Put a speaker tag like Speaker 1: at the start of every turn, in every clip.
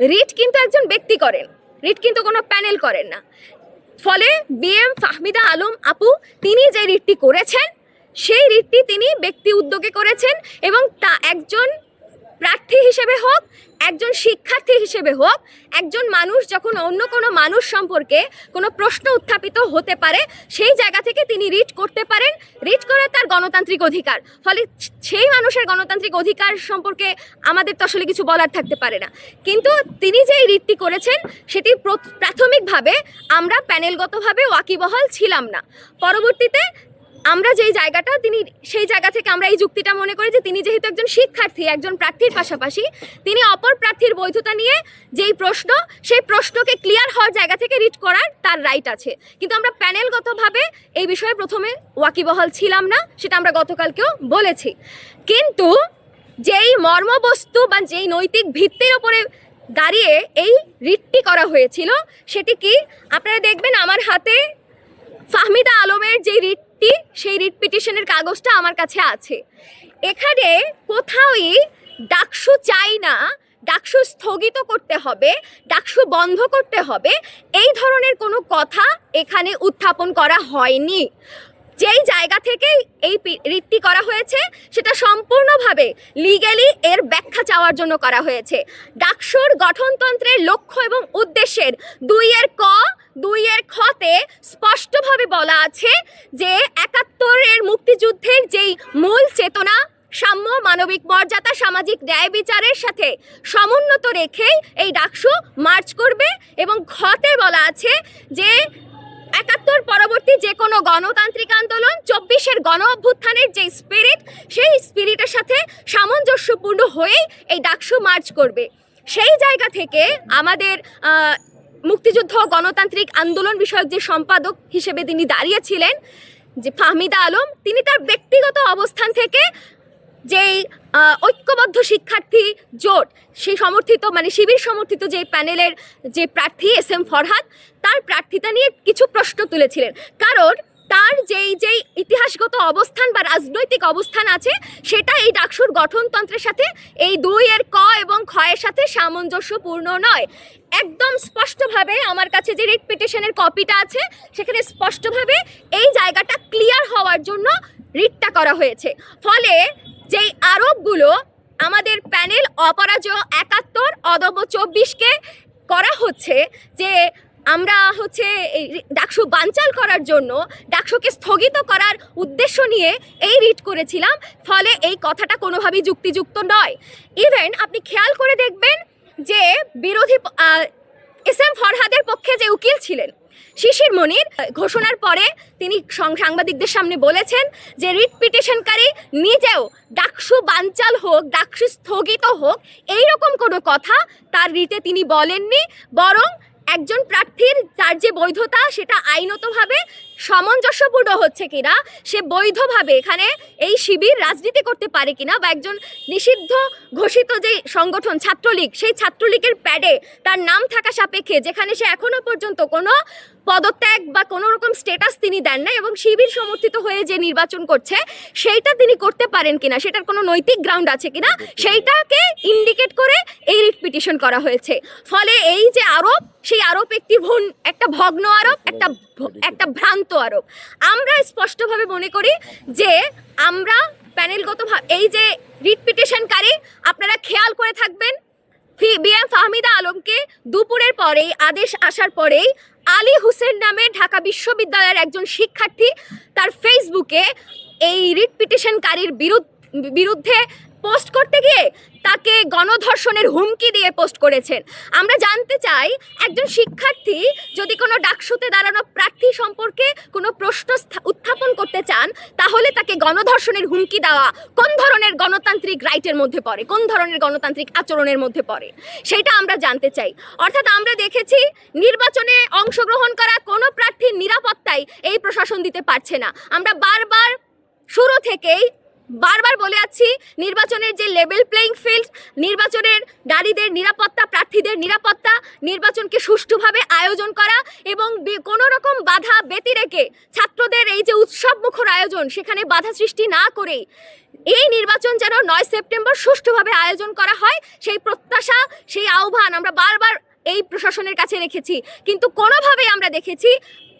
Speaker 1: Writ কিন্তু একজন ব্যক্তি করেন। রিট কিন্তু কোনো প্যানেল করেন না। ফলে বিএম ফাহমিদা আলম আপু, তিনি যে রিটটি করেছেন, সেই রিটটি তিনি ব্যক্তি উদ্যোগে করেছেন এবং তা একজন প্রার্থী হিসেবে হোক, একজন শিক্ষার্থী হিসেবে হোক, একজন মানুষ যখন অন্য কোনো মানুষ সম্পর্কে কোনো প্রশ্ন উত্থাপিত হতে পারে, সেই জায়গা থেকে তিনি রিট করতে পারেন। রিট করা তার গণতান্ত্রিক অধিকার। ফলে সেই মানুষের গণতান্ত্রিক অধিকার সম্পর্কে আমাদের তো আসলে কিছু বলার থাকতে পারে না। কিন্তু তিনি যে রিটটি করেছেন, সেটি প্র- প্রাথমিকভাবে আমরা প্যানেলগতভাবে ওয়াকিবহাল ছিলাম না। পরবর্তীতে আমরা যেই জায়গাটা, তিনি সেই জায়গা থেকে আমরা এই যুক্তিটা মনে করি যে তিনি যেহেতু একজন শিক্ষার্থী, একজন প্রার্থীর পাশাপাশি, তিনি অপর প্রার্থীর বৈধতা নিয়ে যেই প্রশ্ন, সেই প্রশ্নকে ক্লিয়ার হওয়ার জায়গা থেকে রিড করার তার রাইট আছে। কিন্তু আমরা প্যানেলগতভাবে এই বিষয়ে প্রথমে ওয়াকিবহাল ছিলাম না, সেটা আমরা গতকালকেও বলেছি। কিন্তু যেই মর্মবস্তু বা যেই নৈতিক ভিত্তির ওপরে দাঁড়িয়ে এই রিটটি করা হয়েছিল, সেটি কি? আপনারা দেখবেন আমার হাতে ফাহমিদা আলমের যে রিটটি সেই রিট পিটিশনের কাগজটা আমার কাছে আছে। এখানে কোথাওই ডাকসু চাই না, ডাকসু স্থগিত করতে হবে, ডাকসু বন্ধ করতে হবে, এই ধরনের কোনো কথা এখানে উত্থাপন করা হয়নি। যেই জায়গা থেকে এই রিটটি করা হয়েছে, সেটা সম্পূর্ণভাবে লিগ্যালি এর ব্যাখ্যা চাওয়ার জন্য করা হয়েছে। ডাকসুর গঠনতন্ত্রের লক্ষ্য এবং উদ্দেশ্যের দুইয়ের ক, দুইয়ের খতে স্পষ্টভাবে বলা আছে যে একাত্তরের মুক্তিযুদ্ধের যেই মূল চেতনা, সাম্য, মানবিক মর্যাদা, সামাজিক ন্যায় বিচারের সাথে সমুন্নত রেখেই এই ডাকসু মার্চ করবে এবং ঘতে বলা আছে যে একাত্তর পরবর্তী যে কোনো গণতান্ত্রিক আন্দোলন, চব্বিশের গণ অভ্যুত্থানের যে স্পিরিট সেই স্পিরিটের সাথে সামঞ্জস্যপূর্ণ হয়েই এই ডাকসু মার্চ করবে। সেই জায়গা থেকে আমাদের মুক্তিযুদ্ধ গণতান্ত্রিক আন্দোলন বিষয়ক যে সম্পাদক হিসেবে তিনি দাঁড়িয়েছিলেন, যে ফাহমিদা আলম, তিনি তার ব্যক্তিগত অবস্থান থেকে যেই ঐক্যবদ্ধ শিক্ষার্থী জোট, সেই সমর্থিত মানে শিবির সমর্থিত যে প্যানেলের যে প্রার্থী এস এম ফরহাদ, তার প্রার্থিতা নিয়ে কিছু প্রশ্ন তুলেছিলেন। কারণ তার যেই যেই ইতিহাসগত অবস্থান বা রাজনৈতিক অবস্থান আছে, সেটা এই ডাকসুর গঠনতন্ত্রের সাথে, এই দুই এর ক এবং ক্ষয়ের সাথে সামঞ্জস্যপূর্ণ নয়। একদম স্পষ্টভাবে আমার কাছে যে রিট পিটিশনের কপিটা আছে, সেখানে স্পষ্টভাবে এই জায়গাটা ক্লিয়ার হওয়ার জন্য রিটটা করা হয়েছে। ফলে যেই আরোপগুলো আমাদের প্যানেল অপরাজয় একাত্তর অদব চব্বিশকে করা হচ্ছে যে আমরা হচ্ছে ডাকসু বানচাল করার জন্য, ডাকসুকে স্থগিত করার উদ্দেশ্য নিয়ে এই রিট করেছিলাম, ফলে এই কথাটা কোনোভাবেই যুক্তিযুক্ত নয়। ইভেন আপনি খেয়াল করে দেখবেন যে বিরোধী এস এম ফরহাদের পক্ষে যে উকিল ছিলেন, শিশির মনির ঘোষণার পরে তিনি সাংবাদিকদের সামনে বলেছেন যে রিট পিটিশনকারী নিজেও ডাকসু বানচাল হোক, ডাকসু স্থগিত হোক এই রকম কোনো কথা তার রিটে তিনি বলেননি, বরং একজন প্রার্থীর তার যে বৈধতা সেটা আইনতভাবে সামঞ্জস্যপূর্ণ হচ্ছে কিনা, সে বৈধভাবে এখানে এই শিবির রাজনীতি করতে পারে কিনা বা একজন নিষিদ্ধ ঘোষিত যে সংগঠন ছাত্রলীগ, সেই ছাত্রলীগের প্যাডে তার নাম থাকা সাপেক্ষে যেখানে সে এখনও পর্যন্ত কোনো পদত্যাগ বা কোনো রকম স্টেটাস তিনি দেন না এবং শিবির সমর্থিত হয়ে যে নির্বাচন করছে, সেইটা তিনি করতে পারেন কিনা, সেটার কোনো নৈতিক গ্রাউন্ড আছে কিনা, সেইটাকে ইন্ডিকেট করে এই রিট পিটিশন করা হয়েছে। ফলে এই যে আরোপ, সেই আরোপ একটি ভুন, একটা ভগ্ন আরোপ, একটা একটা ভ্রান্ত আরোপ। আমরা স্পষ্টভাবে মনে করি যে আমরা প্যানেলগত এই যে রিট পিটিশনকারী আপনারা খেয়াল করে থাকবেন বিএম ফাহমিদা আলমকে দুপুরের পরেই, আদেশ আসার পরেই আলী হুসেন নামে ঢাকা বিশ্ববিদ্যালয়ের একজন শিক্ষার্থী তার ফেসবুকে এই রিট পিটিশনকারীর বিরুদ্ধ পোস্ট করতে গিয়ে তাকে গণধর্ষণের হুমকি দিয়ে পোস্ট করেছেন। আমরা জানতে চাই, একজন শিক্ষার্থী যদি কোনো ডাকসুতে দাঁড়ানো প্রার্থী সম্পর্কে কোনো প্রশ্ন উত্থাপন করতে চান, তাহলে তাকে গণধর্ষণের হুমকি দেওয়া কোন ধরনের গণতান্ত্রিক রাইটের মধ্যে পড়ে, কোন ধরনের গণতান্ত্রিক আচরণের মধ্যে পড়ে, সেটা আমরা জানতে চাই। অর্থাৎ আমরা দেখেছি, নির্বাচনে অংশগ্রহণ করা কোনো প্রার্থীর নিরাপত্তাই এই প্রশাসন দিতে পারছে না। আমরা বারবার শুরু থেকেই বারবার বলে আছি নির্বাচনের যে লেভেল প্লেইং ফিল্ড নির্বাচনের নারীদের নিরাপত্তা, প্রার্থীদের নিরাপত্তা, নির্বাচনকে সুষ্ঠুভাবে আয়োজন করা এবং কোনো রকম বাধা ব্যতি রেখে ছাত্রদের এই যে উৎসব মুখর আয়োজন, সেখানে বাধা সৃষ্টি না করেই এই নির্বাচন যেন নয় সেপ্টেম্বর সুষ্ঠুভাবে আয়োজন করা হয়, সেই প্রত্যাশা, সেই আহ্বান আমরা বারবার এই প্রশাসনের কাছে রেখেছি। কিন্তু কোনোভাবেই আমরা দেখেছি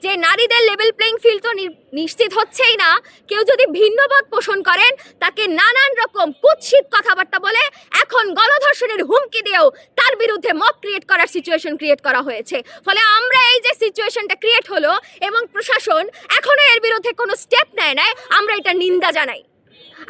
Speaker 1: যে নারীদের লেভেল প্লেইং ফিল্ড তো নিশ্চিত হচ্ছেই না। কেউ যদি ভিন্নমত পোষণ করেন, তাকে নানান রকম কুৎসিত কথাবার্তা বলে এখন গণধর্ষণের হুমকি দিয়েও তার বিরুদ্ধে মক ক্রিয়েট করার সিচুয়েশন ক্রিয়েট করা হয়েছে। ফলে আমরা এই যে সিচুয়েশনটা ক্রিয়েট হলো এবং প্রশাসন এখনও এর বিরুদ্ধে কোনো স্টেপ নেয় নাই, আমরা এটা নিন্দা জানাই।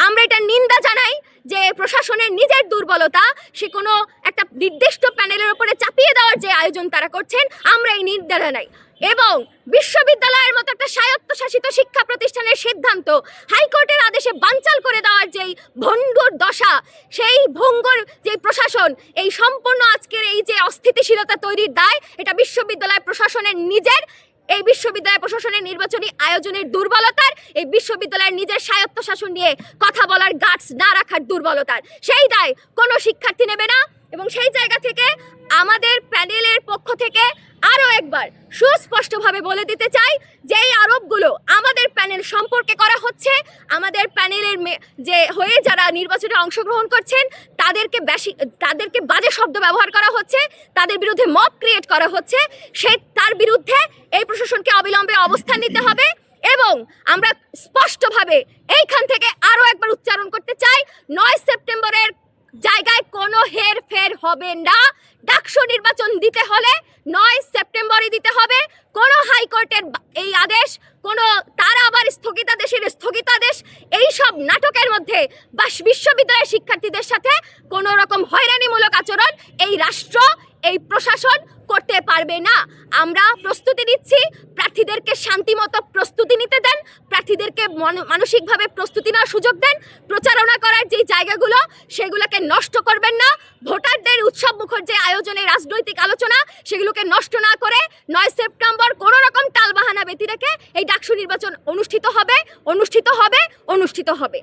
Speaker 1: আমরা এটা নিন্দা জানাই যে প্রশাসনের নিজের দুর্বলতা, সে কোনো একটা নির্দিষ্ট প্যানেলের উপরে চাপিয়ে দেওয়ার যে আয়োজন তারা করছেন, আমরা এই নিন্দা জানাই এবং বিশ্ববিদ্যালয়ের মতো একটা স্বায়ত্তশাসিত শিক্ষা প্রতিষ্ঠানের সিদ্ধান্ত, হাইকোর্টের আদেশে বানচাল করে দেওয়ার যেই ভঙ্গুর দশা, সেই ভঙ্গুর যে প্রশাসন, এই সম্পূর্ণ আজকের এই যে অস্থিতিশীলতা তৈরির দায়, এটা বিশ্ববিদ্যালয় প্রশাসনের নিজের এই বিশ্ববিদ্যালয় প্রশাসনের নির্বাচনী আয়োজনের দুর্বলতার, এই বিশ্ববিদ্যালয়ের নিজের স্বায়ত্তশাসন নিয়ে কথা বলার গাছ না রাখার দুর্বলতার। সেই দায় কোনো শিক্ষার্থী নেবে না। এবং সেই জায়গা থেকে আমাদের প্যানেলের পক্ষ থেকে আরও একবার সুস্পষ্টভাবে বলে দিতে চাই যে এই আরোপগুলো আমাদের প্যানেল সম্পর্কে করা হচ্ছে। আমাদের প্যানেলের যে হয়ে যারা নির্বাচনে অংশগ্রহণ করছেন, তাদেরকে বেশি তাদেরকে বাজে শব্দ ব্যবহার করা হচ্ছে, তাদের বিরুদ্ধে মব ক্রিয়েট করা হচ্ছে। সে তার বিরুদ্ধে এই প্রশাসনকে অবিলম্বে অবস্থান নিতে হবে এবং আমরা স্পষ্টভাবে এইখান থেকে আরও একবার উচ্চারণ করতে চাই। নয় সেপ্টেম্বরের জায়গায় কোনো হের ফের হবে না। ডাকসু নির্বাচন দিতে হলে নয় সেপ্টেম্বরই দিতে হবে। কোনো হাইকোর্টের এই আদেশ, কোনো তার আবার স্থগিতাদেশের স্থগিতাদেশ, এই সব নাটকের মধ্যে বা বিশ্ববিদ্যালয়ের শিক্ষার্থীদের সাথে কোনো রকম হয়রানিমূলক আচরণ এই রাষ্ট্র, এই প্রশাসন করতে পারবে না। আমরা প্রস্তুতি নিচ্ছি, প্রার্থীদেরকে শান্তিমতো প্রস্তুতি নিতে দেন প্রার্থীদেরকে মন- মানসিকভাবে প্রস্তুতি নেওয়ার সুযোগ দেন। প্রচারণা করার যে জায়গাগুলো, সেগুলোকে নষ্ট করবেন না। ভোটারদের উৎসব মুখর যে আয়োজনে রাজনৈতিক আলোচনা, সেগুলোকে নষ্ট না করে নয় সেপ্টেম্বর কোনো রকম টালবাহানা ব্যতি রেখে এই ডাকসু নির্বাচন অনুষ্ঠিত হবে অনুষ্ঠিত হবে অনুষ্ঠিত হবে।